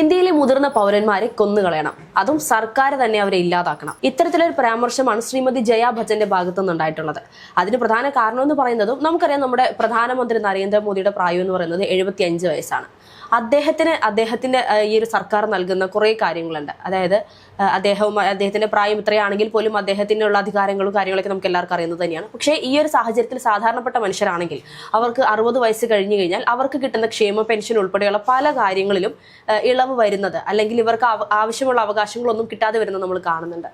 ഇന്ത്യയിലെ മുതിർന്ന പൗരന്മാരെ കൊന്നുകളയണം. അതും സർക്കാർ തന്നെ അവരെ ഇല്ലാതാക്കണം. ഇത്തരത്തിലൊരു പരാമർശമാണ് ശ്രീമതി ജയാ ഭജന്റെ ഭാഗത്തു നിന്നുണ്ടായിട്ടുള്ളത് അതിന് പ്രധാന കാരണം എന്ന് പറയുന്നതും നമുക്കറിയാം നമ്മുടെ പ്രധാനമന്ത്രി നരേന്ദ്രമോദിയുടെ പ്രായം എന്ന് പറയുന്നത് എഴുപത്തിയഞ്ച് വയസ്സാണ്. അദ്ദേഹത്തിന് അദ്ദേഹത്തിന്റെ ഈ ഒരു സർക്കാർ നൽകുന്ന കുറേ കാര്യങ്ങളുണ്ട്. അതായത് അദ്ദേഹവും അദ്ദേഹത്തിന്റെ പ്രായം ഇത്രയാണെങ്കിൽ പോലും അദ്ദേഹത്തിനുള്ള അധികാരങ്ങളും കാര്യങ്ങളൊക്കെ നമുക്ക് എല്ലാവർക്കും അറിയുന്നത് തന്നെയാണ്. പക്ഷേ ഈ ഒരു സാഹചര്യത്തിൽ സാധാരണപ്പെട്ട മനുഷ്യരാണെങ്കിൽ അവർക്ക് അറുപത് വയസ്സ് കഴിഞ്ഞു കഴിഞ്ഞാൽ അവർക്ക് കിട്ടുന്ന ക്ഷേമ പെൻഷൻ ഉൾപ്പെടെയുള്ള പല കാര്യങ്ങളിലും ഇളവ് വരുന്നത് അല്ലെങ്കിൽ ഇവർക്ക് ആവ- ആവശ്യമുള്ള അവകാശങ്ങളൊന്നും കിട്ടാതെ വരുന്നത് നമ്മൾ കാണുന്നുണ്ട്.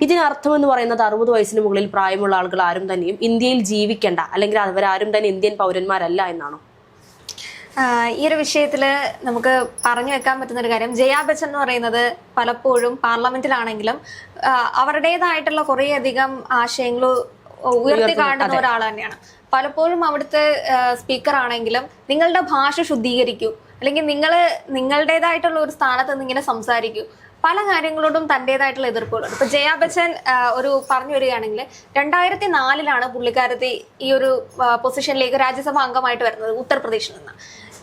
ഇതിനർത്ഥം എന്ന് പറയുന്നത് അറുപത് വയസ്സിന് മുകളിൽ പ്രായമുള്ള ആളുകൾ ആരും തന്നെയും ഇന്ത്യയിൽ ജീവിക്കേണ്ട അല്ലെങ്കിൽ അവരാരും തന്നെ ഇന്ത്യൻ പൗരന്മാരല്ല എന്നാണോ? ഈ ഒരു വിഷയത്തിൽ നമുക്ക് പറഞ്ഞു വെക്കാൻ പറ്റുന്ന ഒരു കാര്യം. ജയാ ബച്ചൻ എന്ന് പറയുന്നത് പലപ്പോഴും പാർലമെന്റിലാണെങ്കിലും അവരുടേതായിട്ടുള്ള അവരുടേതായിട്ടുള്ള കുറേയധികം ആശയങ്ങൾ ഉയർത്തി കാണുന്ന ഒരാൾ തന്നെയാണ്. പലപ്പോഴും അവിടുത്തെ സ്പീക്കർ ആണെങ്കിലും നിങ്ങളുടെ ഭാഷ ശുദ്ധീകരിക്കൂ. അല്ലെങ്കിൽ നിങ്ങൾ നിങ്ങളുടേതായിട്ടുള്ള ഒരു സ്ഥാനത്ത് നിന്ന് ഇങ്ങനെ സംസാരിക്കൂ. പല കാര്യങ്ങളോടും തന്റെതായിട്ടുള്ള എതിർപ്പുകളുണ്ട് ഇപ്പൊ ജയാ ബച്ചൻ ഒരു പറഞ്ഞു വരികയാണെങ്കിൽ രണ്ടായിരത്തി നാലിലാണ് പുള്ളിക്കാരത്തി ഈ ഒരു പൊസിഷനിലേക്ക് രാജ്യസഭാ അംഗമായിട്ട് വരുന്നത് ഉത്തർപ്രദേശിൽ നിന്ന്.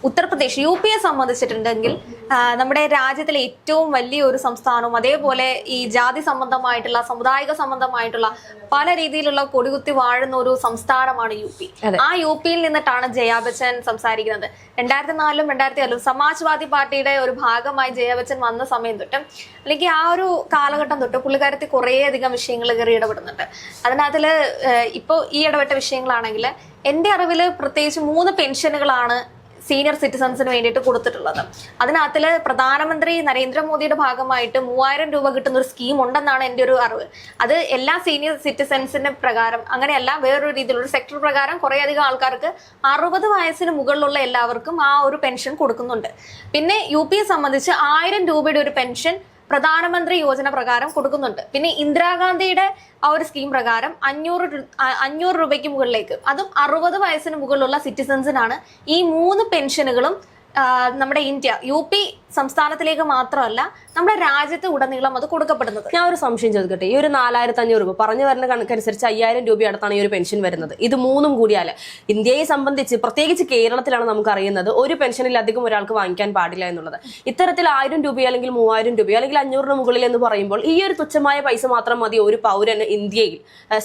ഉത്തർപ്രദേശ് യു പിയെ സംബന്ധിച്ചിട്ടുണ്ടെങ്കിൽ നമ്മുടെ രാജ്യത്തിലെ ഏറ്റവും വലിയ ഒരു സംസ്ഥാനവും അതേപോലെ ഈ ജാതി സംബന്ധമായിട്ടുള്ള സമുദായിക സംബന്ധമായിട്ടുള്ള പല രീതിയിലുള്ള കൊടികുത്തി വാഴുന്ന ഒരു സംസ്ഥാനമാണ് യു പി. ആ യു പിയിൽ നിന്നിട്ടാണ് ജയാ ബച്ചൻ സംസാരിക്കുന്നത്. രണ്ടായിരത്തി നാലിലും രണ്ടായിരത്തി ഏഴിലും സമാജ്വാദി പാർട്ടിയുടെ ഒരു ഭാഗമായി ജയാ ബച്ചൻ വന്ന സമയം തൊട്ട് അല്ലെങ്കിൽ ആ ഒരു കാലഘട്ടം തൊട്ട് പുള്ളിക്കാരത്തിൽ കുറേയധികം വിഷയങ്ങൾ കയറി ഇടപെടുന്നുണ്ട്. അതിനകത്തിൽ ഇപ്പോൾ ഈ ഇടപെട്ട വിഷയങ്ങളാണെങ്കിൽ എന്റെ അറിവിൽ പ്രത്യേകിച്ച് മൂന്ന് പെൻഷനുകളാണ് സീനിയർ സിറ്റിസൺസിന് വേണ്ടിയിട്ട് കൊടുത്തിട്ടുള്ളത്. അതിനകത്തിൽ പ്രധാനമന്ത്രി നരേന്ദ്രമോദിയുടെ ഭാഗമായിട്ട് മൂവായിരം രൂപ കിട്ടുന്ന ഒരു സ്കീം ഉണ്ടെന്നാണ് എന്റെ ഒരു അറിവ്. അത് എല്ലാ സീനിയർ സിറ്റിസൺസിന്റെ പ്രകാരം അങ്ങനെയല്ല വേറൊരു രീതിയിലുള്ള സെക്ടർ പ്രകാരം കുറേ അധികം ആൾക്കാർക്ക് അറുപത് വയസ്സിന് മുകളിലുള്ള എല്ലാവർക്കും ആ ഒരു പെൻഷൻ കൊടുക്കുന്നുണ്ട്. പിന്നെ യു പിയെ സംബന്ധിച്ച് ആയിരം രൂപയുടെ ഒരു പെൻഷൻ പ്രധാനമന്ത്രി യോജന പ്രകാരം കൊടുക്കുന്നുണ്ട്. പിന്നെ ഇന്ദിരാഗാന്ധിയുടെ ആ ഒരു സ്കീം പ്രകാരം അഞ്ഞൂറ് അഞ്ഞൂറ് രൂപയ്ക്ക് മുകളിലേക്ക് അതും അറുപത് വയസ്സിന് മുകളിലുള്ള സിറ്റിസൺസിനാണ് ഈ മൂന്ന് പെൻഷനുകളും നമ്മുടെ ഇന്ത്യ യു പി സംസ്ഥാനത്തിലേക്ക് മാത്രമല്ല നമ്മുടെ രാജ്യത്ത് ഉടനീളം അത് കൊടുക്കപ്പെടുന്നത്. ഞാൻ ഒരു സംശയം ചോദിക്കട്ടെ? ഈ ഒരു നാലായിരത്തി അഞ്ഞൂറ് രൂപ പറഞ്ഞു വരുന്ന കണക്കനുസരിച്ച് അയ്യായിരം രൂപ അടുത്താണ് ഈ ഒരു പെൻഷൻ വരുന്നത്. ഇത് മൂന്നും കൂടിയാൽ ഇന്ത്യയെ സംബന്ധിച്ച് പ്രത്യേകിച്ച് കേരളത്തിലാണ് നമുക്ക് അറിയുന്നത് ഒരു പെൻഷനിലധികം ഒരാൾക്ക് വാങ്ങിക്കാൻ പാടില്ല എന്നുള്ളത്. ഇത്തരത്തിൽ ആയിരം രൂപ അല്ലെങ്കിൽ മൂവായിരം രൂപ അല്ലെങ്കിൽ അഞ്ഞൂറിന് മുകളിൽ എന്ന് പറയുമ്പോൾ ഈ ഒരു തുച്ഛമായ പൈസ മാത്രം മതി ഒരു പൗരന് ഇന്ത്യയിൽ.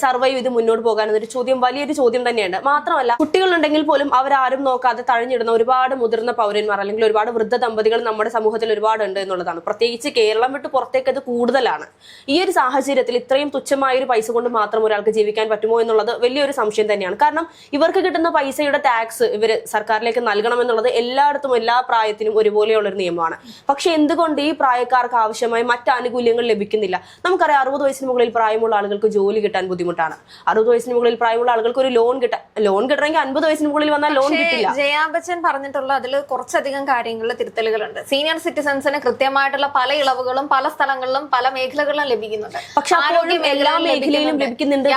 സർവൈവ് ചെയ്ത് മുന്നോട്ട് പോകാൻ എന്നൊരു ചോദ്യം വലിയൊരു ചോദ്യം തന്നെയാണ് മാത്രമല്ല കുട്ടികളുണ്ടെങ്കിൽ പോലും അവരാരും നോക്കാതെ തഴഞ്ഞിടുന്ന ഒരുപാട് മുതിർന്ന പൗരന്മാർ അല്ലെങ്കിൽ ഒരുപാട് വൃദ്ധ ദമ്പതികൾ നമ്മുടെ സമൂഹത്തിൽ ഒരുപാടുണ്ട് എന്നുള്ളതാണ്. പ്രത്യേകിച്ച് കേരളം വിട്ട് പുറത്തേക്ക് അത് കൂടുതലാണ്. ഈ ഒരു സാഹചര്യത്തിൽ ഇത്രയും തുച്ഛമായ ഒരു പൈസ കൊണ്ട് മാത്രം ഒരാൾക്ക് ജീവിക്കാൻ പറ്റുമോ എന്നുള്ളത് വലിയൊരു സംശയം തന്നെയാണ്. കാരണം ഇവർക്ക് കിട്ടുന്ന പൈസയുടെ ടാക്സ് ഇവർ സർക്കാരിലേക്ക് നൽകണം എന്നുള്ളത് എല്ലായിടത്തും എല്ലാ പ്രായത്തിനും ഒരുപോലെയുള്ള ഒരു നിയമമാണ്. പക്ഷെ എന്തുകൊണ്ട് ഈ പ്രായക്കാർക്ക് ആവശ്യമായ മറ്റ് ആനുകൂല്യങ്ങൾ ലഭിക്കുന്നില്ല? നമുക്കറിയാം അറുപത് വയസ്സിന് മുകളിൽ പ്രായമുള്ള ആളുകൾക്ക് ജോലി കിട്ടാൻ ബുദ്ധിമുട്ടാണ്. അറുപത് വയസ്സിന് മുകളിൽ പ്രായമുള്ള ആളുകൾക്ക് ഒരു ലോൺ കിട്ടാൻ ലോൺ കിട്ടണമെങ്കിൽ അൻപത് വയസ്സിന് മുകളിൽ വന്നാൽ ലോൺ കിട്ടില്ല. ജയാ ബച്ചൻ പറഞ്ഞിട്ടുള്ള അതിൽ കുറച്ചധികം കാര്യങ്ങളിൽ തിരുത്തലുകളുണ്ട്. സീനിയർ സിറ്റിസൺസിന് കൃത്യമായിട്ടുള്ള പല ഇളവുകളും പല സ്ഥലങ്ങളിലും പല മേഖലകളിലും ലഭിക്കുന്നുണ്ട്. പക്ഷെ ആരോഗ്യം എല്ലാ മേഖലയിലും ലഭിക്കുന്നുണ്ട്.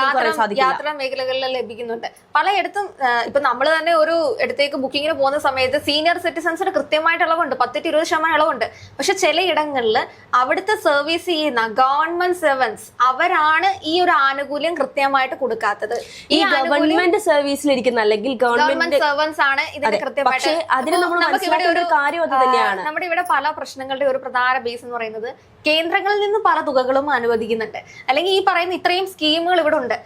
യാത്ര മേഖലകളിൽ ലഭിക്കുന്നുണ്ട്. പലയിടത്തും ഇപ്പൊ നമ്മൾ തന്നെ ഒരു ഇടത്തേക്ക് ബുക്കിങ്ങിന് പോകുന്ന സമയത്ത് സീനിയർ സിറ്റിസൺസിന് കൃത്യമായിട്ട് ഇളവുണ്ട്. പത്തിട്ട് ഇരുപത് ശതമാനം ഇളവുണ്ട്. പക്ഷെ ചിലയിടങ്ങളിൽ അവിടുത്തെ സർവീസ് ചെയ്യുന്ന ഗവൺമെന്റ് സെർവൻസ് അവരാണ് ഈ ഒരു ആനുകൂല്യം കൃത്യമായിട്ട് കൊടുക്കാത്തത്. ഈ ഗവൺമെന്റ് സർവീസിലിരിക്കുന്ന അല്ലെങ്കിൽ ഗവൺമെന്റ് സർവൻസ് ആണ് ഇതിന്. കൃത്യമായിട്ട് അതിന് നമ്മൾ മനസ്സിലാക്കേണ്ട ഒരു കാര്യം അത് തന്നെയാണ്. നമ്മുടെ ഇവിടെ പല പ്രശ്നങ്ങളുടെ ഒരു പ്രധാന ബേസ് എന്ന് പറയുന്നത് കേന്ദ്രങ്ങളിൽ നിന്ന് പല തുകകളും അനുവദിക്കുന്നുണ്ട്. അല്ലെങ്കിൽ ഈ പറയുന്ന ഇത്രയും സ്കീമുകൾ ഇവിടെ ഉണ്ട്.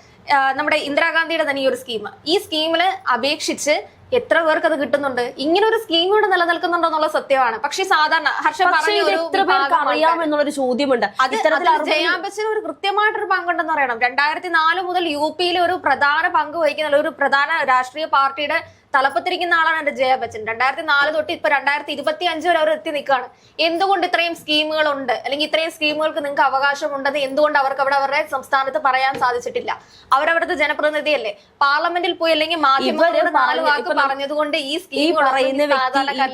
നമ്മുടെ ഇന്ദിരാഗാന്ധിയുടെ തന്നെ ഈ ഒരു സ്കീം ഈ സ്കീമിൽ അപേക്ഷിച്ച് എത്ര പേർക്ക് അത് കിട്ടുന്നുണ്ട്? ഇങ്ങനെ ഒരു സ്കീം ഇവിടെ നിലനിൽക്കുന്നുണ്ടോ എന്നുള്ള സത്യമാണ്. പക്ഷെ സാധാരണ ഹർഷ പക്ഷേ പറഞ്ഞ ഒരു എത്ര പേർക്ക് വിഭാഗം അറിയാം ആൾക്കാര്. ചോദ്യമുണ്ട്. ജയാ ബച്ചന് ഒരു കൃത്യമായിട്ടൊരു പങ്കുണ്ടെന്ന് പറയണം. രണ്ടായിരത്തി നാല് മുതൽ യു പിയിലെ ഒരു പ്രധാന പങ്ക് വഹിക്കുന്ന ഒരു പ്രധാന രാഷ്ട്രീയ പാർട്ടിയുടെ തലപ്പത്തിരിക്കുന്ന ആളാണ് എന്റെ ജയ ബച്ചൻ രണ്ടായിരത്തി നാല് തൊട്ട് ഇപ്പൊ രണ്ടായിരത്തി ഇരുപത്തി അഞ്ച് വരെ അവർ എത്തി നിൽക്കുകയാണ് എന്തുകൊണ്ട് ഇത്രയും സ്കീമുകൾ ഉണ്ട് അല്ലെങ്കിൽ ഇത്രയും സ്കീമുകൾക്ക് നിങ്ങൾക്ക് അവകാശമുണ്ടെന്ന് എന്തുകൊണ്ട് അവർക്ക് അവിടെ അവരുടെ സംസ്ഥാനത്ത് പറയാൻ സാധിച്ചിട്ടില്ല? അവരവിടുത്തെ ജനപ്രതിനിധിയല്ലേ? പാർലമെന്റിൽ പോയി അല്ലെങ്കിൽ മാധ്യമങ്ങളോട് നാല് വാക്ക് പറഞ്ഞതുകൊണ്ട് ഈ സ്കീം പറയുന്ന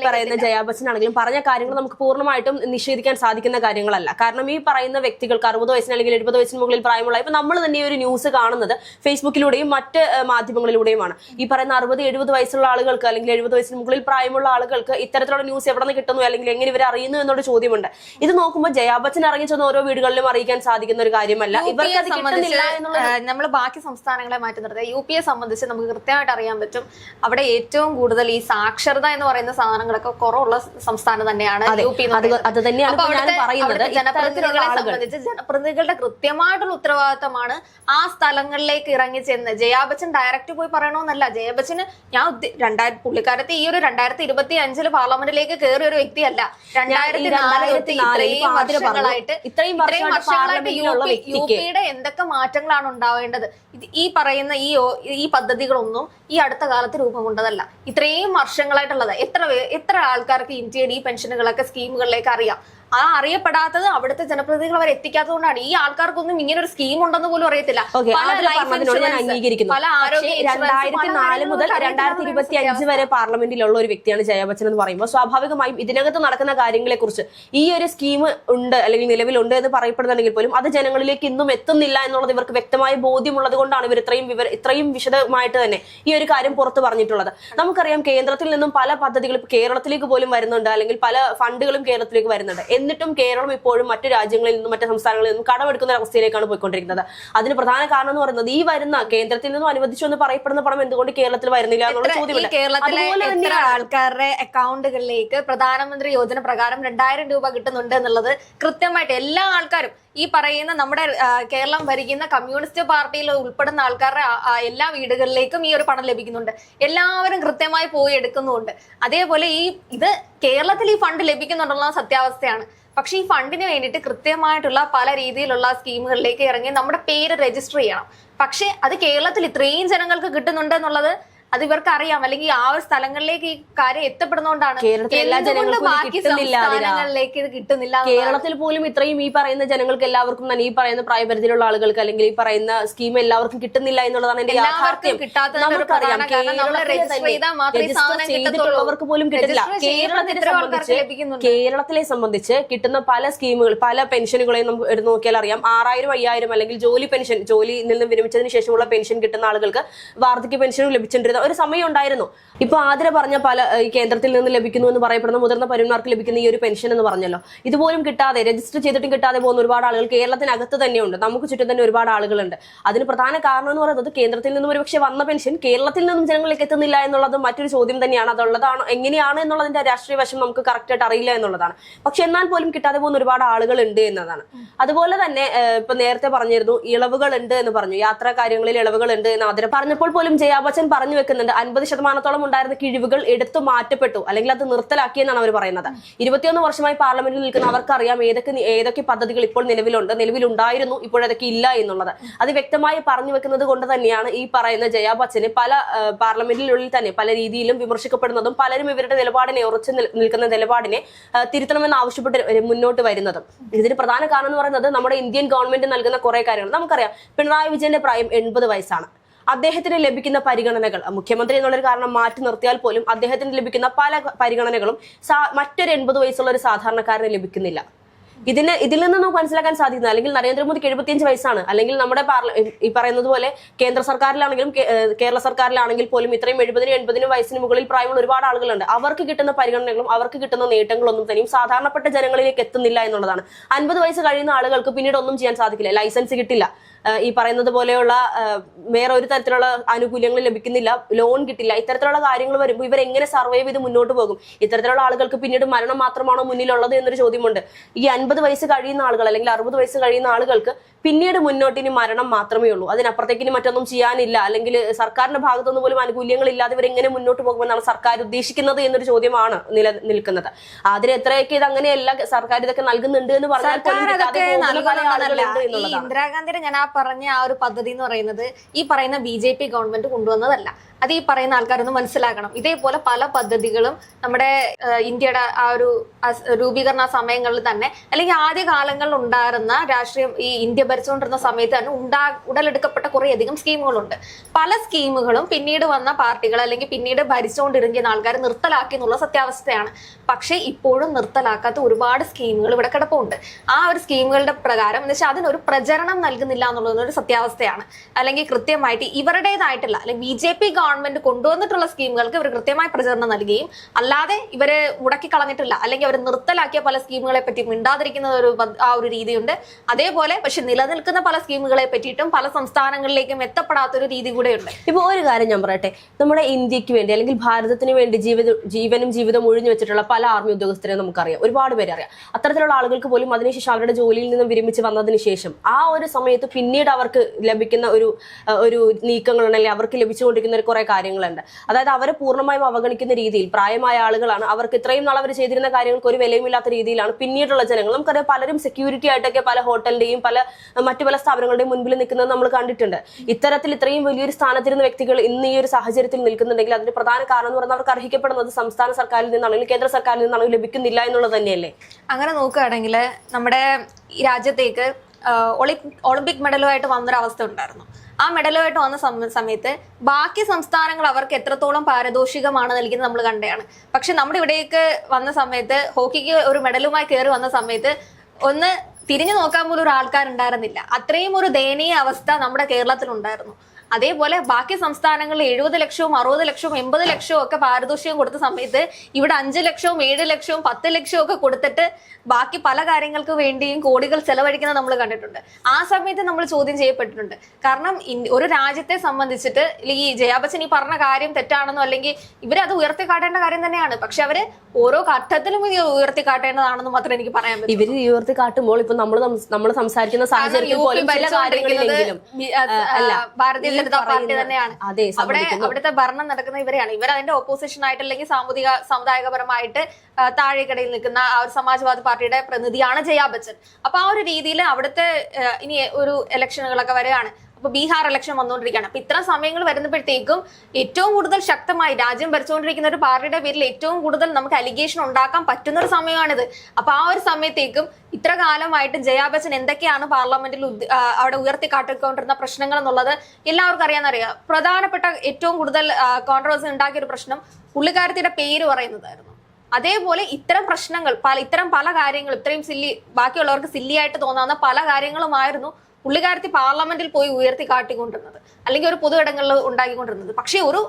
പറയുന്ന ജയാബച്ചൻ ആണെങ്കിലും പറഞ്ഞ കാര്യങ്ങൾ നമുക്ക് പൂർണമായിട്ടും നിഷേധിക്കാൻ സാധിക്കുന്ന കാര്യങ്ങളല്ല. കാരണം ഈ പറയുന്ന വ്യക്തികൾക്ക് അറുപത് വയസ്സിന് അല്ലെങ്കിൽ എഴുപത് വയസ്സിന് മുകളിൽ പ്രായമുള്ള ഇപ്പൊ നമ്മൾ തന്നെ ഈ ഒരു ന്യൂസ് കാണുന്നത് ഫേസ്ബുക്കിലൂടെയും മറ്റ് മാധ്യമങ്ങളിലൂടെയുമാണ്. ഈ പറയുന്ന അറുപത് എഴുപത് വയസ്സ് വയസ്സുള്ള ആളുകൾക്ക് അല്ലെങ്കിൽ എഴുപത് വയസ്സിന് മുകളിൽ പ്രായമുള്ള ആളുകൾക്ക് ഇത്തരത്തിലുള്ള ന്യൂസ് എവിടെ നിന്ന് കിട്ടുന്നു അല്ലെങ്കിൽ എങ്ങനെ ഇവർ അറിയുന്നു എന്നൊരു ചോദ്യമുണ്ട്. ഇത് നോക്കുമ്പോൾ ജയാ ബച്ചൻ ഇറങ്ങി ചെന്ന് ഓരോ വീടുകളിലും അറിയിക്കാൻ സാധിക്കുന്ന ഒരു കാര്യമല്ല. ഇവർക്ക് അത് കിട്ടുന്നില്ല നമ്മൾ ബാക്കി സംസ്ഥാനങ്ങളെ മാറ്റി നിർത്തുക യു എ സംബന്ധിച്ച് നമുക്ക് കൃത്യമായിട്ട് അറിയാൻ പറ്റും. അവിടെ ഏറ്റവും കൂടുതൽ ഈ സാക്ഷരത എന്ന് പറയുന്ന സാധനങ്ങളൊക്കെ കുറവുള്ള സംസ്ഥാനം തന്നെയാണ് യു പി അത് തന്നെയാണ് പറയുന്നത്. ജനപ്രതിനിധികളെ സംബന്ധിച്ച് ജനപ്രതിനിധികളുടെ കൃത്യമായിട്ടുള്ള ഉത്തരവാദിത്തമാണ് ആ സ്ഥലങ്ങളിലേക്ക് ഇറങ്ങി ചെന്ന്. ജയാബച്ചൻ ഡയറക്റ്റ് പോയി പറയണമെന്നല്ല ജയാബച്ചന് ഞാൻ ഉദ്ദ- രണ്ടായിരത്തി പുള്ളിക്കാരത്തെ ഈ ഒരു രണ്ടായിരത്തി ഇരുപത്തി അഞ്ചിൽ പാർലമെന്റിലേക്ക് കയറിയ ഒരു വ്യക്തിയല്ല. രണ്ടായിരത്തി നാല് 2004 ഇത്രയും. വർഷങ്ങളായിട്ട് ഇത്രയും വർഷങ്ങളായിട്ട് യു പിയുടെ എന്തൊക്കെ മാറ്റങ്ങളാണ് ഉണ്ടാവേണ്ടത്? ഈ പറയുന്ന ഈ ഈ പദ്ധതികളൊന്നും ഈ അടുത്ത കാലത്ത് രൂപം കൊണ്ടതല്ല ഇത്രയും വർഷങ്ങളായിട്ടുള്ളത്. എത്ര എത്ര ആൾക്കാർക്ക് ഇന്ത്യയുടെ ഈ പെൻഷനുകളൊക്കെ സ്കീമുകളിലേക്ക് അറിയാം? ആ അറിയപ്പെടാത്തത് അവിടുത്തെ ജനപ്രതിനിധികൾ അവർ എത്തിക്കാത്തതുകൊണ്ടാണ് ഈ ആൾക്കാർക്കൊന്നും ഇങ്ങനെ ഒരു സ്കീം ഉണ്ടെന്ന് പോലും അറിയത്തില്ല. രണ്ടായിരത്തി നാല് മുതൽ രണ്ടായിരത്തി ഇരുപത്തി അഞ്ച് വരെ പാർലമെന്റിലുള്ള ഒരു വ്യക്തിയാണ് ജയബച്ചൻ എന്ന് പറയുമ്പോൾ സ്വാഭാവികമായും ഇതിനകത്ത് നടക്കുന്ന കാര്യങ്ങളെ കുറിച്ച് ഈ ഒരു സ്കീം ഉണ്ട് അല്ലെങ്കിൽ നിലവിലുണ്ട് എന്ന് പറയപ്പെടുന്നുണ്ടെങ്കിൽ പോലും അത് ജനങ്ങളിലേക്ക് ഇന്നും എത്തുന്നില്ല എന്നുള്ളത് ഇവർക്ക് വ്യക്തമായ ബോധ്യമുള്ളത് കൊണ്ടാണ് ഇവർ ഇത്രയും വിവര ഇത്രയും വിശദമായിട്ട് തന്നെ ഈ ഒരു കാര്യം പുറത്തു പറഞ്ഞിട്ടുള്ളത്. നമുക്കറിയാം കേന്ദ്രത്തിൽ നിന്നും പല പദ്ധതികളും കേരളത്തിലേക്ക് പോലും വരുന്നുണ്ട് അല്ലെങ്കിൽ പല ഫണ്ടുകളും കേരളത്തിലേക്ക് വരുന്നുണ്ട്. എന്നിട്ടും കേരളം ഇപ്പോഴും മറ്റു രാജ്യങ്ങളിൽ നിന്നും മറ്റു സംസ്ഥാനങ്ങളിൽ നിന്നും കടമെടുക്കുന്ന ഒരു അവസ്ഥയിലേക്കാണ് പോയിക്കൊണ്ടിരിക്കുന്നത്. അതിന് പ്രധാന കാരണം എന്ന് പറയുന്നത് ഈ വരുന്ന കേന്ദ്രത്തിൽ നിന്നും അനുവദിച്ചു എന്ന് പറയപ്പെടുന്ന പണം എന്തുകൊണ്ട് കേരളത്തിൽ വരുന്നില്ല എന്നുള്ള ചോദ്യമില്ല കേരളത്തിലെ ആൾക്കാരുടെ അക്കൗണ്ടുകളിലേക്ക് പ്രധാനമന്ത്രി യോജന പ്രകാരം രണ്ടായിരം രൂപ കിട്ടുന്നുണ്ട് എന്നുള്ളത് കൃത്യമായിട്ട് എല്ലാ ആൾക്കാരും ഈ പറയുന്ന നമ്മുടെ കേരളം ഭരിക്കുന്ന കമ്മ്യൂണിസ്റ്റ് പാർട്ടിയിൽ ഉൾപ്പെടുന്ന ആൾക്കാരുടെ എല്ലാ വീടുകളിലേക്കും ഈ ഒരു പണം ലഭിക്കുന്നുണ്ട്. എല്ലാവരും കൃത്യമായി പോയി എടുക്കുന്നുണ്ട് അതേപോലെ ഈ ഇത് കേരളത്തിൽ ഈ ഫണ്ട് ലഭിക്കുന്നുണ്ടെന്നുള്ള സത്യാവസ്ഥയാണ്. പക്ഷേ ഈ ഫണ്ടിന് വേണ്ടിയിട്ട് കൃത്യമായിട്ടുള്ള പല രീതിയിലുള്ള സ്കീമുകളിലേക്ക് ഇറങ്ങി നമ്മുടെ പേര് രജിസ്റ്റർ ചെയ്യണം. പക്ഷേ അത് കേരളത്തിൽ ഇത്രയും ജനങ്ങൾക്ക് കിട്ടുന്നുണ്ട് എന്നുള്ളത് അത് ഇവർക്ക് അറിയാം അല്ലെങ്കിൽ ആ ഒരു സ്ഥലങ്ങളിലേക്ക് ഈ കാര്യം എത്തപ്പെടുന്നോണ്ടാണ് കേരളത്തിലെ എല്ലാ എന്തുകൊണ്ട് ജനങ്ങൾക്കും ഇത് ബാക്കി കിട്ടുന്നില്ല അതിനാ? സംസ്ഥാനങ്ങളിലേക്ക് ഇത് കിട്ടുന്നില്ല കേരളത്തിൽ പോലും ഇത്രയും ഈ പറയുന്ന ജനങ്ങൾക്ക് എല്ലാവർക്കും തന്നെ ഈ പറയുന്ന പ്രായപരിധിയിലുള്ള ആളുകൾക്ക് അല്ലെങ്കിൽ ഈ പറയുന്ന സ്കീം എല്ലാവർക്കും കിട്ടുന്നില്ല എന്നുള്ളതാണ് എന്റെ എല്ലാവർക്കും കിട്ടാത്തതിന്റെ ഒരു നമുക്കറിയാം. പ്രധാന കാരണം നമ്മൾ register തന്നെ ചെയ്താൽ മാത്രമേ ഈ register സാധനം ചെയ്തിട്ടുള്ളവർക്ക് പോലും കിട്ടില്ല Register ചെയ്യുന്നത് കേരളത്തിനെ എത്ര ആൾക്കാർക്ക് സംബന്ധിച്ച് ലഭിക്കുന്നുണ്ട്? കേരളത്തിലെ സംബന്ധിച്ച് കിട്ടുന്ന പല സ്കീമുകൾ പല പെൻഷനുകളെയും നമുക്ക് എടുത്ത് നോക്കിയാൽ അറിയാം. ആറായിരം അയ്യായിരം അല്ലെങ്കിൽ ജോലി പെൻഷൻ ജോലിയിൽ നിന്ന് വിരമിച്ചതിന് ശേഷമുള്ള പെൻഷൻ കിട്ടുന്ന ആളുകൾക്ക് വാർദ്ധക്യ പെൻഷനും ലഭിച്ചിട്ടിരുന്ന ഒരു സമയം ഉണ്ടായിരുന്നു. ഇപ്പൊ ആതിര പറഞ്ഞ പല ഈ കേന്ദ്രത്തിൽ നിന്ന് ലഭിക്കുന്നു എന്ന് പറയപ്പെടുന്ന മുതിർന്ന പൗരന്മാർക്ക് ലഭിക്കുന്ന ഈ ഒരു പെൻഷൻ എന്ന് പറഞ്ഞല്ലോ. ഇതുപോലും കിട്ടാതെ രജിസ്റ്റർ ചെയ്തിട്ടും കിട്ടാതെ പോകുന്ന ഒരുപാട് ആളുകൾ കേരളത്തിനകത്ത് തന്നെയുണ്ട്. നമുക്ക് ചുറ്റും തന്നെ ഒരുപാട് ആളുകളുണ്ട്. അതിന് പ്രധാന കാരണം എന്ന് പറയുന്നത് കേന്ദ്രത്തിൽ നിന്നും ഒരുപക്ഷെ വന്ന പെൻഷൻ കേരളത്തിൽ നിന്നും ജനങ്ങളിലേക്ക് എത്തുന്നില്ല എന്നുള്ളത് മറ്റൊരു ചോദ്യം തന്നെയാണ്. അതുള്ളതാണ് എങ്ങനെയാണ് എന്നുള്ളതിന്റെ രാഷ്ട്രീയ വശം നമുക്ക് കറക്റ്റായിട്ട് അറിയില്ല എന്നുള്ളതാണ്. പക്ഷെ എന്നാൽ പോലും കിട്ടാതെ പോകുന്ന ഒരുപാട് ആളുകൾ ഉണ്ട് എന്നതാണ്. അതുപോലെ തന്നെ ഇപ്പൊ നേരത്തെ പറഞ്ഞിരുന്നു ഇളവുകൾ ഉണ്ട് എന്ന് പറഞ്ഞു. യാത്രാ കാര്യങ്ങളിൽ ഇളവുകൾ ഉണ്ട് എന്ന് ആദരം പറഞ്ഞപ്പോൾ പോലും ജയാ ബച്ചൻ പറഞ്ഞു വെക്കുന്നുണ്ട് അൻപത് ശതമാനത്തോളം ഉണ്ടായിരുന്ന കിഴിവുകൾ എടുത്തു മാറ്റപ്പെട്ടു. അല്ലെങ്കിൽ അത് നിർത്തലാക്കിയെന്നാണ് അവർ പറയുന്നത്. ഇരുപത്തിയൊന്ന് വർഷമായി പാർലമെന്റിൽ നിൽക്കുന്ന അവർക്കറിയാം ഏതൊക്കെ ഏതൊക്കെ പദ്ധതികൾ ഇപ്പോൾ നിലവിലുണ്ട്. നിലവിലുണ്ടായിരുന്നു ഇപ്പോഴതൊക്കെ ഇല്ല എന്നുള്ളത്. അത് വ്യക്തമായി പറഞ്ഞു വെക്കുന്നത് കൊണ്ട് തന്നെയാണ് ഈ പറയുന്ന ജയാ ബച്ചന് പല പാർലമെന്റിനുള്ളിൽ തന്നെ പല രീതിയിലും വിമർശിക്കപ്പെടുന്നതും പലരും ഇവരുടെ നിലപാടിനെ ഉറച്ചു നിൽക്കുന്ന നിലപാടിനെ തിരുത്തണമെന്ന് ആവശ്യപ്പെട്ട് മുന്നോട്ട് വരുന്നതും. ഇതിന് പ്രധാന കാരണം എന്ന് പറയുന്നത് നമ്മുടെ ഇന്ത്യൻ ഗവൺമെന്റ് നൽകുന്ന കുറെ കാര്യങ്ങൾ. നമുക്കറിയാം പിണറായി വിജയന്റെ പ്രായം എൺപത് വയസ്സാണ്. അദ്ദേഹത്തിന് ലഭിക്കുന്ന പരിഗണനകൾ. മുഖ്യമന്ത്രി എന്നുള്ളൊരു കാരണം മാറ്റി നിർത്തിയാൽ പോലും അദ്ദേഹത്തിന് ലഭിക്കുന്ന പല പരിഗണനകളും മറ്റൊരു എൺപത് വയസ്സുള്ള ഒരു സാധാരണക്കാരന് ലഭിക്കുന്നില്ല. ഇതിന് ഇതിൽ നിന്ന് നമുക്ക് മനസ്സിലാക്കാൻ സാധിക്കുന്നത് അല്ലെങ്കിൽ നരേന്ദ്രമോദിക്ക് എഴുപത്തിയഞ്ച് വയസ്സാണ്. അല്ലെങ്കിൽ നമ്മുടെ ഈ പറയുന്നത് പോലെ കേന്ദ്ര സർക്കാരിലാണെങ്കിലും കേരള സർക്കാരിലാണെങ്കിൽ പോലും ഇത്രയും എഴുപതിനും എൺപതിനും വയസ്സിന് മുകളിൽ പ്രായമുള്ള ഒരുപാട് ആളുകളുണ്ട്. അവർക്ക് കിട്ടുന്ന പരിഗണനകളും അവർക്ക് കിട്ടുന്ന നേട്ടങ്ങളൊന്നും തന്നെയും സാധാരണപ്പെട്ട ജനങ്ങളിലേക്ക് എത്തുന്നില്ല എന്നുള്ളതാണ്. അൻപത് വയസ്സ് കഴിയുന്ന ആളുകൾക്ക് പിന്നീട് ഒന്നും ചെയ്യാൻ സാധിക്കില്ല. ലൈസൻസ് കിട്ടില്ല. ഈ പറയുന്നത് പോലെയുള്ള വേറെ ഒരു തരത്തിലുള്ള ആനുകൂല്യങ്ങൾ ലഭിക്കുന്നില്ല. ലോൺ കിട്ടില്ല. ഇത്തരത്തിലുള്ള കാര്യങ്ങൾ വരുമ്പോൾ ഇവർ എങ്ങനെ സർവൈവ് ചെയ്ത് മുന്നോട്ട് പോകും? ഇത്തരത്തിലുള്ള ആളുകൾക്ക് പിന്നീട് മരണം മാത്രമാണോ മുന്നിലുള്ളത് എന്നൊരു ചോദ്യമുണ്ട്. ഈ അൻപത് വയസ്സ് കഴിയുന്ന ആളുകൾ അല്ലെങ്കിൽ അറുപത് വയസ്സ് കഴിയുന്ന ആളുകൾക്ക് പിന്നീട് മുന്നോട്ട് ഇനി മരണം മാത്രമേ ഉള്ളൂ. അതിനപ്പുറത്തേക്ക് ഇനി മറ്റൊന്നും ചെയ്യാനില്ല. അല്ലെങ്കിൽ സർക്കാരിന്റെ ഭാഗത്തുനിന്ന് പോലും ആനുകൂല്യങ്ങൾ ഇല്ലാതെ ഇവർ എങ്ങനെ മുന്നോട്ട് പോകുമെന്നാണ് സർക്കാർ ഉദ്ദേശിക്കുന്നത് എന്നൊരു ചോദ്യമാണ് നില നിൽക്കുന്നത്. അതിന് എത്രയൊക്കെ ഇത് അങ്ങനെയല്ല സർക്കാർ ഇതൊക്കെ നൽകുന്നുണ്ട് എന്ന് പറഞ്ഞാൽ ഇന്ദിരാഗാന്ധിയുടെ ഞാൻ ആ പറഞ്ഞ ആ ഒരു പദ്ധതി എന്ന് പറയുന്നത് ഈ പറയുന്ന ബി ജെ പി ഗവൺമെന്റ് കൊണ്ടുവന്നതല്ല. അത് ഈ പറയുന്ന ആൾക്കാരൊന്ന് മനസ്സിലാക്കണം. ഇതേപോലെ പല പദ്ധതികളും നമ്മുടെ ഇന്ത്യയുടെ ആ ഒരു രൂപീകരണ സമയങ്ങളിൽ തന്നെ അല്ലെങ്കിൽ ആദ്യ കാലങ്ങളിൽ ഉണ്ടായിരുന്ന രാഷ്ട്രീയം ഈ ഇന്ത്യ ഭരിച്ചുകൊണ്ടിരുന്ന സമയത്ത് തന്നെ ഉണ്ടാ ഉടലെടുക്കപ്പെട്ട കുറേ അധികം സ്കീമുകളുണ്ട്. പല സ്കീമുകളും പിന്നീട് വന്ന പാർട്ടികൾ അല്ലെങ്കിൽ പിന്നീട് ഭരിച്ചുകൊണ്ടിരിക്കുന്ന ആൾക്കാർ നിർത്തലാക്കി എന്നുള്ള സത്യാവസ്ഥയാണ്. പക്ഷേ ഇപ്പോഴും നിർത്തലാക്കാത്ത ഒരുപാട് സ്കീമുകൾ ഇവിടെ കിടപ്പുണ്ട്. ആ ഒരു സ്കീമുകളുടെ പ്രകാരം എന്ന് വെച്ചാൽ അതിനൊരു പ്രചരണം നൽകുന്നില്ല എന്നുള്ളത് എന്നുള്ളത് ഒരു സത്യാവസ്ഥയാണ്. അല്ലെങ്കിൽ കൃത്യമായിട്ട് ഇവരുടേതായിട്ടുള്ള അല്ലെങ്കിൽ ബി ജെ പി ഗവൺമെന്റ് കൊണ്ടുവന്നിട്ടുള്ള സ്കീമുകൾക്ക് ഇവർ കൃത്യമായി പ്രചരണം നൽകുകയും അല്ലാതെ ഇവരെ മുടക്കി കളഞ്ഞിട്ടില്ല അല്ലെങ്കിൽ അവർ നിർത്തലാക്കിയ പല സ്കീമുകളെ പറ്റി മിണ്ടാതിരിക്കുന്ന ഒരു ആ ഒരു രീതിയുണ്ട്. അതേപോലെ പക്ഷെ നിലനിൽക്കുന്ന പല സ്കീമുകളെ പറ്റിയിട്ടും പല സംസ്ഥാനങ്ങളിലേക്കും എത്തപ്പെടാത്തൊരു രീതി കൂടെ ഉണ്ട് ഇപ്പൊ ഒരു കാര്യം ഞാൻ പറയട്ടെ. നമ്മുടെ ഇന്ത്യയ്ക്ക് വേണ്ടി അല്ലെങ്കിൽ ഭാരതത്തിന് വേണ്ടി ജീവിത ജീവനും ജീവിതം ഒഴിഞ്ഞു വെച്ചിട്ടുള്ള പല ആർമി ഉദ്യോഗസ്ഥരെ നമുക്കറിയാം. ഒരുപാട് പേരെ അറിയാം. അത്തരത്തിലുള്ള ആളുകൾക്ക് പോലും അതിനുശേഷം അവരുടെ ജോലിയിൽ നിന്നും വിരമിച്ച് വന്നതിന് ശേഷം ആ ഒരു സമയത്ത് പിന്നീട് അവർക്ക് ലഭിക്കുന്ന ഒരു ഒരു നീക്കങ്ങളുണ്ട് അല്ലെങ്കിൽ അവർക്ക് ലഭിച്ചുകൊണ്ടിരിക്കുന്ന ഒരു കുറെ കാര്യങ്ങളുണ്ട്. അതായത് അവരെ പൂർണമായും അവഗണിക്കുന്ന രീതിയിൽ പ്രായമായ ആളുകളാണ്. അവർക്ക് ഇത്രയും നാൾ അവർ ചെയ്തിരുന്ന കാര്യങ്ങൾക്ക് ഒരു വിലയുമില്ലാത്ത രീതിയിലാണ് പിന്നീടുള്ള ജനങ്ങൾ നമുക്കറിയാം പലരും സെക്യൂരിറ്റി ആയിട്ടൊക്കെ പല ഹോട്ടലിന്റെയും പല മറ്റു പല സ്ഥാപനങ്ങളുടെയും മുൻപിൽ നിൽക്കുന്നത് നമ്മൾ കണ്ടിട്ടുണ്ട്. ഇത്തരത്തിൽ ഇത്രയും വലിയൊരു സ്ഥാനത്തിരുന്ന വ്യക്തികൾ ഇന്ന് ഈ ഒരു സാഹചര്യത്തിൽ നിൽക്കുന്നുണ്ടെങ്കിൽ അതിന്റെ പ്രധാന കാരണം എന്ന് പറഞ്ഞാൽ അവർക്ക് അർഹിക്കപ്പെടുന്നത് സംസ്ഥാന സർക്കാരിൽ നിന്നാണ് അല്ലെങ്കിൽ കേന്ദ്ര സർക്കാരിൽ നിന്നാണ് ലഭിക്കുന്നില്ല എന്നുള്ളത് തന്നെയല്ലേ? അങ്ങനെ നോക്കുകയാണെങ്കിൽ നമ്മുടെ രാജ്യത്തേക്ക് ഒളിമ്പിക് മെഡലുമായിട്ട് വന്നൊരു അവസ്ഥ ഉണ്ടായിരുന്നു. ആ മെഡലുമായിട്ട് വന്ന സമ- സമയത്ത് ബാക്കി സംസ്ഥാനങ്ങൾ അവർക്ക് എത്രത്തോളം പാരിതോഷികമാണ് നൽകുന്നത് നമ്മൾ കണ്ടതാണ്. പക്ഷെ നമ്മുടെ ഇവിടേക്ക് വന്ന സമയത്ത് ഹോക്കിക്ക് ഒരു മെഡലുമായി കയറി വന്ന സമയത്ത് ഒന്ന് തിരിഞ്ഞു നോക്കാൻ പോലും ഒരു ആൾക്കാരുണ്ടായിരുന്നില്ല. അത്രയും ഒരു ദയനീയ അവസ്ഥ നമ്മുടെ കേരളത്തിലുണ്ടായിരുന്നു. അതേപോലെ ബാക്കി സംസ്ഥാനങ്ങളിൽ എഴുപത് ലക്ഷവും അറുപത് ലക്ഷവും എൺപത് ലക്ഷവും ഒക്കെ പാരിതോഷികം കൊടുത്ത സമയത്ത് ഇവിടെ അഞ്ച് ലക്ഷവും ഏഴ് ലക്ഷവും പത്ത് ലക്ഷവും ഒക്കെ കൊടുത്തിട്ട് ബാക്കി പല കാര്യങ്ങൾക്ക് വേണ്ടിയും കോടികൾ ചെലവഴിക്കുന്നത് നമ്മൾ കണ്ടിട്ടുണ്ട്. ആ സമയത്ത് നമ്മൾ ചോദ്യം ചെയ്യപ്പെട്ടിട്ടുണ്ട്. കാരണം ഒരു രാജ്യത്തെ സംബന്ധിച്ചിട്ട് ഈ ജയാബച്ചൻ ഈ പറഞ്ഞ കാര്യം തെറ്റാണെന്നോ അല്ലെങ്കിൽ ഇവരത് ഉയർത്തി കാട്ടേണ്ട കാര്യം തന്നെയാണ്. പക്ഷെ അവർ ഓരോ ഘട്ടത്തിലും ഇത് ഉയർത്തി കാട്ടേണ്ടതാണെന്ന് മാത്രമേ എനിക്ക് പറയാൻ പറ്റൂ. ഇവർ ഉയർത്തി കാട്ടുമ്പോൾ ഇപ്പൊ നമ്മൾ നമ്മൾ സംസാരിക്കുന്ന സാഹചര്യത്തിൽ പോലും കാര്യങ്ങളിലെങ്കിലും ആ, ഭാരതീയ ജനതാ പാർട്ടി തന്നെയാണ്. അവിടെ അവിടുത്തെ ഭരണം നടക്കുന്ന ഇവരെയാണ്. ഇവർ അതിന്റെ ഓപ്പോസിഷൻ ആയിട്ട് അല്ലെങ്കിൽ സാമൂഹിക സമുദായകപരമായിട്ട് താഴേക്കിടയിൽ നിൽക്കുന്ന ആ ഒരു സമാജ്വാദി പാർട്ടിയുടെ പ്രതിനിധിയാണ് ജയാ ബച്ചൻ. അപ്പൊ ആ ഒരു രീതിയിൽ അവിടുത്തെ ഇനി ഒരു ഇലക്ഷനുകളൊക്കെ വരികയാണ്. അപ്പൊ ബീഹാർ ഇലക്ഷൻ വന്നുകൊണ്ടിരിക്കുകയാണ്. അപ്പൊ ഇത്ര സമയങ്ങൾ വരുന്നപ്പോഴത്തേക്കും ഏറ്റവും കൂടുതൽ ശക്തമായി രാജ്യം ഭരിച്ചുകൊണ്ടിരിക്കുന്ന ഒരു പാർട്ടിയുടെ പേരിൽ ഏറ്റവും കൂടുതൽ നമുക്ക് അലിഗേഷൻ ഉണ്ടാക്കാൻ പറ്റുന്ന ഒരു സമയമാണിത്. അപ്പൊ ആ ഒരു സമയത്തേക്കും ഇത്ര കാലമായിട്ട് ജയാ ബച്ചൻ എന്തൊക്കെയാണ് പാർലമെന്റിൽ അവിടെ ഉയർത്തി കാട്ടിക്കൊണ്ടിരുന്ന പ്രശ്നങ്ങൾ എന്നുള്ളത് എല്ലാവർക്കും അറിയാമെന്നറിയാം പ്രധാനപ്പെട്ട ഏറ്റവും കൂടുതൽ കോൺട്രവേഴ്സി ഉണ്ടാക്കിയ ഒരു പ്രശ്നം പുള്ളിക്കാരത്തിയുടെ പേര് പറയുന്നതായിരുന്നു. അതേപോലെ ഇത്തരം പ്രശ്നങ്ങൾ ഇത്തരം പല കാര്യങ്ങളും ഇത്രയും സില്ലി ബാക്കിയുള്ളവർക്ക് സില്ലിയായിട്ട് തോന്നാവുന്ന പല കാര്യങ്ങളുമായിരുന്നു പുള്ളിക്കാരത്തി പാർലമെന്റിൽ പോയി ഉയർത്തി കാട്ടിക്കൊണ്ടിരുന്നത്. അല്ലെങ്കിൽ ഒരു പൊതു ഇടങ്ങളിൽ ഉണ്ടാക്കിക്കൊണ്ടിരുന്നത്. പക്ഷേ ഒരു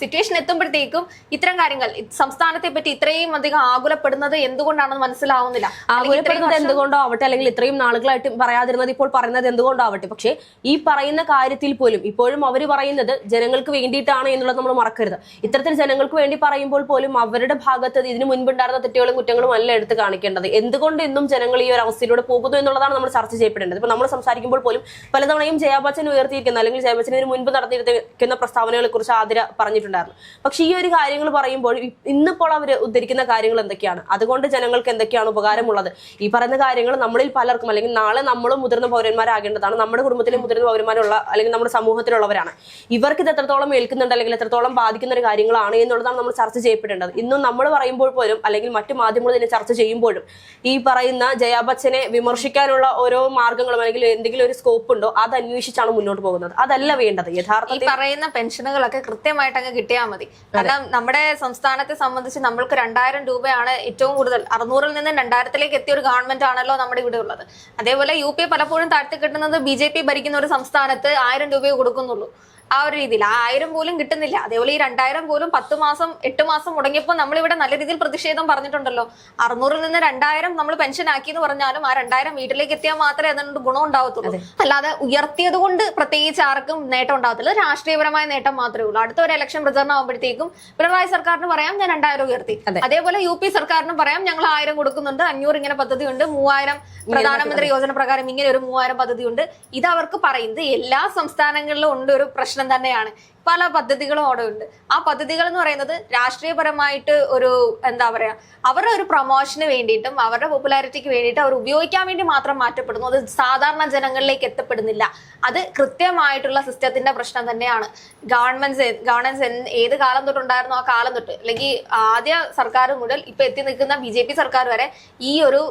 സിറ്റുവേഷൻ എത്തുമ്പോഴത്തേക്കും ഇത്തരം കാര്യങ്ങൾ സംസ്ഥാനത്തെ പറ്റി ഇത്രയും അധികം ആകുലപ്പെടുന്നത് എന്തുകൊണ്ടാണെന്ന് മനസ്സിലാവുന്നില്ല. ആകുലപ്പെടുന്നത് എന്തുകൊണ്ടോ ആവട്ടെ അല്ലെങ്കിൽ ഇത്രയും നാളുകളായിട്ട് പറയാതിരുന്നത് ഇപ്പോൾ പറയുന്നത് എന്തുകൊണ്ടോ ആവട്ടെ പക്ഷേ ഈ പറയുന്ന കാര്യത്തിൽ പോലും ഇപ്പോഴും അവർ പറയുന്നത് ജനങ്ങൾക്ക് വേണ്ടിയിട്ടാണ് എന്നുള്ളത് നമ്മൾ മറക്കരുത്. ഇത്തരത്തിൽ ജനങ്ങൾക്ക് വേണ്ടി പറയുമ്പോൾ പോലും അവരുടെ ഭാഗത്ത് ഇതിനു മുൻപുണ്ടായിരുന്ന തെറ്റുകളും കുറ്റങ്ങളും അല്ല എടുത്ത് കാണിക്കേണ്ടത്. എന്തുകൊണ്ട് ഇന്നും ജനങ്ങൾ ഈ ഒരു അവസ്ഥയിലൂടെ പോകുന്നു എന്നുള്ളതാണ് നമ്മൾ ചർച്ച ചെയ്യപ്പെടേണ്ടത്. ഇപ്പൊ നമ്മൾ സംസാരിക്കുമ്പോൾ പോലും പലതവണയും ജയാബച്ചൻ ഉയർത്തിയിരിക്കുന്ന അല്ലെങ്കിൽ ജയബച്ചൻ ഇതിന് മുൻപ് നടത്തിയിരിക്കുന്ന പ്രസ്താവനകളെ കുറിച്ച് ആതിര പറഞ്ഞിട്ടുണ്ടായിരുന്നു. പക്ഷേ ഈ ഒരു കാര്യങ്ങൾ പറയുമ്പോൾ ഇന്നിപ്പോൾ അവർ ഉദ്ധരിക്കുന്ന കാര്യങ്ങൾ എന്തൊക്കെയാണ്? അതുകൊണ്ട് ജനങ്ങൾക്ക് എന്തൊക്കെയാണ് ഉപകാരമുള്ളത്? ഈ പറയുന്ന കാര്യങ്ങൾ നമ്മളിൽ പലർക്കും അല്ലെങ്കിൽ നാളെ നമ്മളും മുതിർന്ന പൗരന്മാരാകേണ്ടതാണ്. നമ്മുടെ കുടുംബത്തിലെ മുതിർന്ന പൗരന്മാരുള്ള അല്ലെങ്കിൽ നമ്മുടെ സമൂഹത്തിലുള്ളവരാണ്. ഇവർക്ക് ഇത് എത്രത്തോളം ഏൽക്കുന്നുണ്ട് അല്ലെങ്കിൽ എത്രത്തോളം ബാധിക്കുന്ന ഒരു കാര്യങ്ങളാണ് എന്നുള്ളതാണ് നമ്മൾ ചർച്ച ചെയ്യപ്പെടേണ്ടത്. ഇന്നും നമ്മൾ പറയുമ്പോൾ പോലും അല്ലെങ്കിൽ മറ്റു മാധ്യമങ്ങൾ ഇതിനെ ചർച്ച ചെയ്യുമ്പോഴും ഈ പറയുന്ന ജയാ ബച്ചനെ വിമർശിക്കാനുള്ള ഓരോ മാർഗങ്ങളും അല്ലെങ്കിൽ എന്തെങ്കിലും ഒരു സ്കോപ്പ് ഉണ്ടോ അത് അന്വേഷിച്ചാണ് മുന്നോട്ട് പോകുന്നത്. അതല്ല വേണ്ടത്. യഥാർത്ഥത്തിൽ പറയുന്ന പെൻഷനുകളൊക്കെ കൃത്യമായിട്ട് അങ്ങ് കിട്ടിയാൽ മതി കാരണം നമ്മുടെ സംസ്ഥാനത്തെ സംബന്ധിച്ച് നമ്മൾക്ക് രണ്ടായിരം രൂപയാണ് ഏറ്റവും കൂടുതൽ. അറുന്നൂറിൽ നിന്ന് രണ്ടായിരത്തിലേക്ക് എത്തിയ ഒരു ഗവൺമെന്റ് ആണല്ലോ നമ്മുടെ ഇവിടെ ഉള്ളത്. അതേപോലെ യു പി പലപ്പോഴും താഴ്ത്തി കിട്ടുന്നത് ബി ജെ പി ഭരിക്കുന്ന ഒരു സംസ്ഥാനത്ത് ആയിരം രൂപയെ കൊടുക്കുന്നുള്ളൂ. ആ ഒരു രീതിയിൽ. ആ ആയിരം പോലും കിട്ടുന്നില്ല. അതേപോലെ ഈ രണ്ടായിരം പോലും പത്ത് മാസം എട്ട് മാസം മുടങ്ങിയപ്പോൾ നമ്മളിവിടെ നല്ല രീതിയിൽ പ്രതിഷേധം പറഞ്ഞിട്ടുണ്ടല്ലോ. അറുന്നൂറിൽ നിന്ന് രണ്ടായിരം നമ്മൾ പെൻഷൻ ആക്കി എന്ന് പറഞ്ഞാലും ആ രണ്ടായിരം വീട്ടിലേക്ക് എത്തിയാൽ മാത്രമേ അതുകൊണ്ട് ഗുണം ഉണ്ടാവത്തുള്ളൂ. അല്ലാതെ ഉയർത്തിയത് കൊണ്ട് പ്രത്യേകിച്ച് ആർക്കും നേട്ടം ഉണ്ടാവത്തില്ല. രാഷ്ട്രീയപരമായ നേട്ടം മാത്രമേ ഉള്ളൂ. അടുത്ത ഒരു ഇലക്ഷൻ പ്രചരണം ആകുമ്പോഴത്തേക്കും പിണറായി സർക്കാരിന് പറയാം ഞാൻ രണ്ടായിരം ഉയർത്തി. അതേപോലെ യു പി സർക്കാരിന് പറയാം ഞങ്ങൾ ആയിരം കൊടുക്കുന്നുണ്ട്. അഞ്ഞൂറ് ഇങ്ങനെ പദ്ധതി ഉണ്ട് മൂവായിരം പ്രധാനമന്ത്രി യോജന പ്രകാരം ഇങ്ങനെ ഒരു മൂവായിരം പദ്ധതിയുണ്ട്. ഇത് അവർക്ക് പറയുന്നത് എല്ലാ സംസ്ഥാനങ്ങളിലും ഉണ്ട് ഒരു പ്രശ്നം തന്നെയാണ്. പല പദ്ധതികളും അവിടെ ഉണ്ട്. ആ പദ്ധതികൾ എന്ന് പറയുന്നത് രാഷ്ട്രീയപരമായിട്ട് ഒരു എന്താ പറയാ അവരുടെ ഒരു പ്രൊമോഷന് വേണ്ടിയിട്ടും അവരുടെ പോപ്പുലാരിറ്റിക്ക് വേണ്ടിയിട്ട് അവർ ഉപയോഗിക്കാൻ വേണ്ടി മാത്രം മാറ്റപ്പെടുന്നു. അത് സാധാരണ ജനങ്ങളിലേക്ക് എത്തപ്പെടുന്നില്ല. അത് കൃത്യമായിട്ടുള്ള സിസ്റ്റത്തിന്റെ പ്രശ്നം തന്നെയാണ്. ഗവൺമെന്റ് ഗവൺമെന്റ് ഏത് കാലം തൊട്ടുണ്ടായിരുന്നോ ആ കാലം തൊട്ട് അല്ലെങ്കിൽ ആദ്യ സർക്കാർ മുതൽ ഇപ്പൊ എത്തി നിൽക്കുന്ന ബി ജെ പി സർക്കാർ വരെ ഈ ഒരു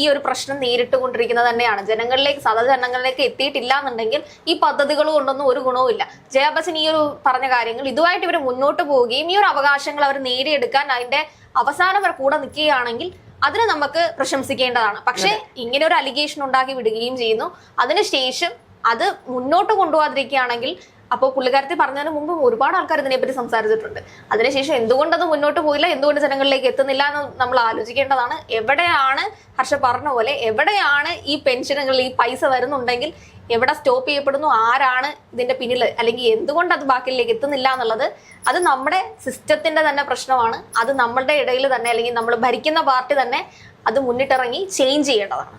ഈ ഒരു പ്രശ്നം നേരിട്ട് കൊണ്ടിരിക്കുന്നത് തന്നെയാണ്. ജനങ്ങളിലേക്ക് സാധാരണ ജനങ്ങളിലേക്ക് എത്തിയിട്ടില്ല എന്നുണ്ടെങ്കിൽ ഈ പദ്ധതികൾ കൊണ്ടൊന്നും ഒരു ഗുണവും ഇല്ല ജയബച്ചൻ ഈ ഒരു പറഞ്ഞ കാര്യങ്ങൾ ഇതുമായിട്ട് ഇവർ മുന്നോട്ട് പോവുകയും ഈ ഒരു അവകാശങ്ങൾ അവർ നേടിയെടുക്കാൻ അതിന്റെ അവസാനം അവർ കൂടെ നിൽക്കുകയാണെങ്കിൽ അതിനെ നമുക്ക് പ്രശംസിക്കേണ്ടതാണ്. പക്ഷേ ഇങ്ങനെ ഒരു അലിഗേഷൻ ഉണ്ടാക്കി വിടുകയും ചെയ്യുന്നു. അതിനുശേഷം അത് മുന്നോട്ട് കൊണ്ടുപോകാതിരിക്കുകയാണെങ്കിൽ അപ്പോൾ പുള്ളിക്കാരത്തി പറഞ്ഞതിന് മുമ്പ് ഒരുപാട് ആൾക്കാർ ഇതിനെപ്പറ്റി സംസാരിച്ചിട്ടുണ്ട്. അതിനുശേഷം എന്തുകൊണ്ട് അത് മുന്നോട്ട് പോയില്ല? എന്തുകൊണ്ട് ജനങ്ങളിലേക്ക് എത്തുന്നില്ല എന്ന് നമ്മൾ ആലോചിക്കേണ്ടതാണ്. എവിടെയാണ് ഹർഷ പറഞ്ഞ പോലെ എവിടെയാണ് ഈ പെൻഷനുകൾ ഈ പൈസ വരുന്നുണ്ടെങ്കിൽ എവിടെ സ്റ്റോപ്പ് ചെയ്യപ്പെടുന്നു ആരാണ് ഇതിന്റെ പിന്നിൽ അല്ലെങ്കിൽ എന്തുകൊണ്ട് അത് ബാക്കിയിലേക്ക് എത്തുന്നില്ല എന്നുള്ളത് അത് നമ്മുടെ സിസ്റ്റത്തിന്റെ തന്നെ പ്രശ്നമാണ്. അത് നമ്മളുടെ ഇടയിൽ തന്നെ അല്ലെങ്കിൽ നമ്മൾ ഭരിക്കുന്ന പാർട്ടി തന്നെ അത് മുന്നിട്ടിറങ്ങി ചേഞ്ച് ചെയ്യേണ്ടതാണ്.